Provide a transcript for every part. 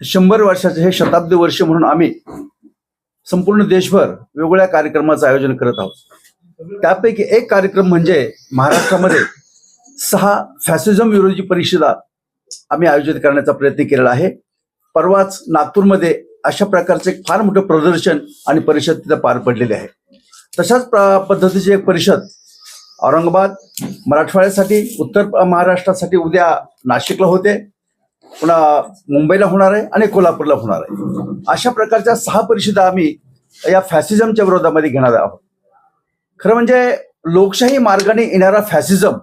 शंभर वर्षाचे हे शताब्दी वर्ष म्हणून आम्ही संपूर्ण देशभर वेगवेगळ्या कार्यक्रमाचं आयोजन करत आहोत. त्यापैकी एक कार्यक्रम म्हणजे महाराष्ट्रामध्ये सहा फॅसिझम विरोधी परिषदा आम्ही आयोजित करण्याचा प्रयत्न केलेला आहे. परवाच नागपूरमध्ये अशा प्रकारचे एक फार मोठं प्रदर्शन आणि परिषद तिथं पार पडलेली आहे. तशाच पद्धतीची एक परिषद औरंगाबाद मराठवाड्यासाठी उत्तर महाराष्ट्रासाठी उद्या नाशिकला होते. पुन्हा मुंबईला होणार आहे आणि कोल्हापूरला होणार आहे. अशा प्रकारच्या सहा परिषदा आम्ही या फॅसिझमच्या विरोधामध्ये घेणार आहोत. खरं म्हणजे लोकशाही मार्गाने येणारा फॅसिझम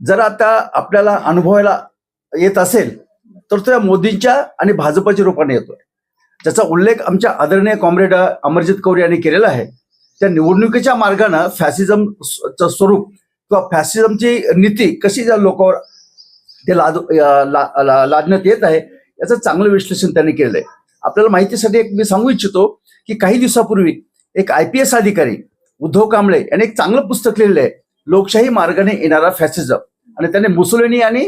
जर आता आपल्याला अनुभवायला येत असेल तर तो या मोदींच्या आणि भाजपच्या रूपाने येतोय. त्याचा उल्लेख आमच्या आदरणीय कॉम्रेड अमरजित कौर यांनी केलेला आहे. त्या निवडणुकीच्या मार्गानं फॅसिझम स्वरूप किंवा फॅसिझमची नीती कशी ज्या लोकांवर ते लाद ला- लादण्यात येत आहे याचं चांगलं विश्लेषण त्यांनी आहे आपल्याला माहितीसाठी एक मी सांगू इच्छितो की काही दिवसापूर्वी एक आय पी एस अधिकारी उद्धव कांबळे यांनी एक चांगलं पुस्तक लिहिलं आहे लोकशाही मार्गाने येणारा फॅसिझम. आणि त्याने मुसोलिनी आणि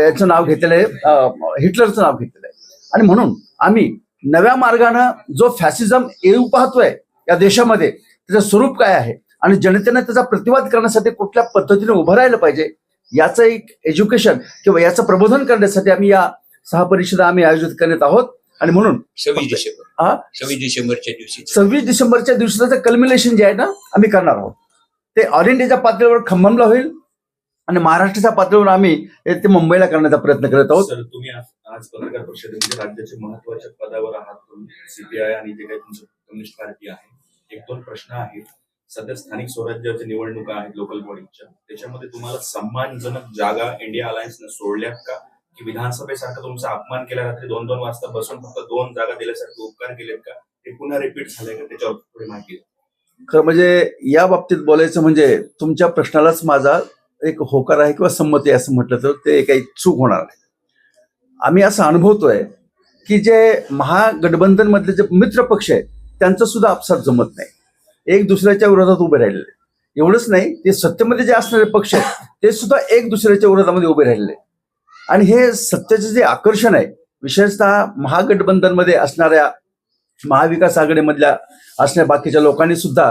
याचं नाव घेतलेलं आहे हिटलरचं नाव घेतलेलं आहे. आणि म्हणून आम्ही नव्या मार्गानं जो फॅसिझम येऊ पाहतोय या देशामध्ये त्याचं स्वरूप काय आहे? आणि जनतेनं त्याचा प्रतिवाद करण्यासाठी कुठल्या पद्धतीने उभं राहिलं पाहिजे? याचं एक एज्युकेशन किंवा याचं प्रबोधन करण्यासाठी आम्ही या सहा परिषदा आम्ही आयोजित करत आहोत. आणि म्हणून सव्वीस डिसेंबर. हा? सव्वीस डिसेंबरच्या दिवशी. सव्वीस डिसेंबरच्या दिवसाचं कल्मिनेशन जे आहे ना आम्ही करणार आहोत. ते ऑल इंडियाच्या पातळीवर खम्ममला होईल आणि महाराष्ट्राच्या पातळीवर आम्ही ते मुंबईला करण्याचा प्रयत्न करत आहोत. सर तुम्ही आज पत्रकार परिषदेमध्ये राज्याच्या महत्त्वाच्या पदावर आहात तुम्ही सीपीआय आणि जे काही तुमचं कम्युनिस्ट पार्टी आहे एक दोन प्रश्न आहेत. सध्या स्थानिक स्वराज्याच्या निवडणुका आहेत लोकल बॉडीच्या त्याच्यामध्ये तुम्हाला सन्मानजनक जागा इंडिया अलायन्सने सोडल्यात का? की विधानसभेसारखं तुमचा अपमान केला रात्री दोन दोन वाजता बसून फक्त दोन जागा दिल्यासारखे उपकार केलेत का? ते पुन्हा रिपीट झाले का? त्याच्यावर थोडी माहिती खरं म्हणजे या बाबतीत बोलायचं म्हणजे तुमच्या प्रश्नालाच माझा एक होकार आहे किंवा संमती आहे असं म्हटलं तर ते काही चूक होणार नाही. आम्ही असं अनुभवतोय की जे महागठबंधन मधले जे मित्र पक्ष आहेत त्यांचं सुद्धा आपसात जमत नाही. एक दुसऱ्याच्या विरोधात उभे राहिलेले. एवढंच नाही ते सत्तेमध्ये जे असणारे पक्ष आहेत ते सुद्धा एक दुसऱ्याच्या विरोधामध्ये उभे राहिलेले. आणि हे सत्तेचं जे आकर्षण आहे विशेषतः महागठबंधनमध्ये असणाऱ्या महाविकास आघाडीमधल्या असणाऱ्या बाकीच्या लोकांनी सुद्धा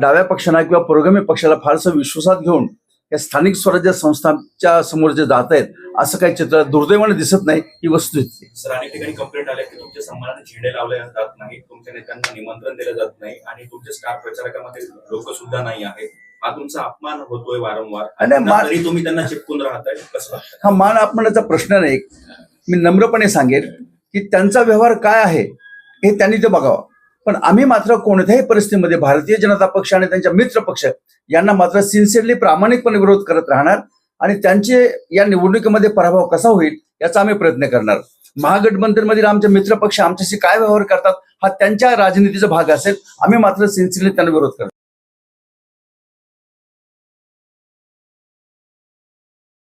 डाव्या पक्षांना किंवा पुरोगामी पक्षाला फारसं विश्वासात घेऊन या स्थानिक स्वराज्य संस्थांच्या समोर जे जात आहेत असं काही चित्र दुर्दैवाने दिसत नाही ही आहे. सर अनेक ठिकाणी कंप्लेंट आल्या की तुमच्या सन्मानाने झेंडे लावले जात नाही तुमच्या नेत्यांना निमंत्रण दिलं जात नाही आणि तुमच्या स्टार प्रचारकामध्ये लोक सुद्धा नाही आहेत हा तुमचा अपमान होतोय वारंवार तुम्ही त्यांना चिपकून राहताय कसं? हा मान अपमानाचा प्रश्न नाही मी नम्रपणे सांगेन की त्यांचा व्यवहार काय आहे हे त्यांनी ते बघावं पण आम्ही मात्र कोणत्याही परिस्थितीमध्ये भारतीय जनता पक्ष आणि त्यांच्या मित्र पक्ष यांना मात्र सिन्सिअरली प्रामाणिकपणे विरोध करत राहणार आणि त्यांचे या निवडणुकीमध्ये पराभव कसा होईल याचा आम्ही प्रयत्न करणार. महागठबंधनमधील आमचे मित्र पक्ष आमच्याशी काय व्यवहार करतात हा त्यांच्या राजनीतीचा भाग असेल आम्ही मात्र सिन्सिअरली त्यांना विरोध करतो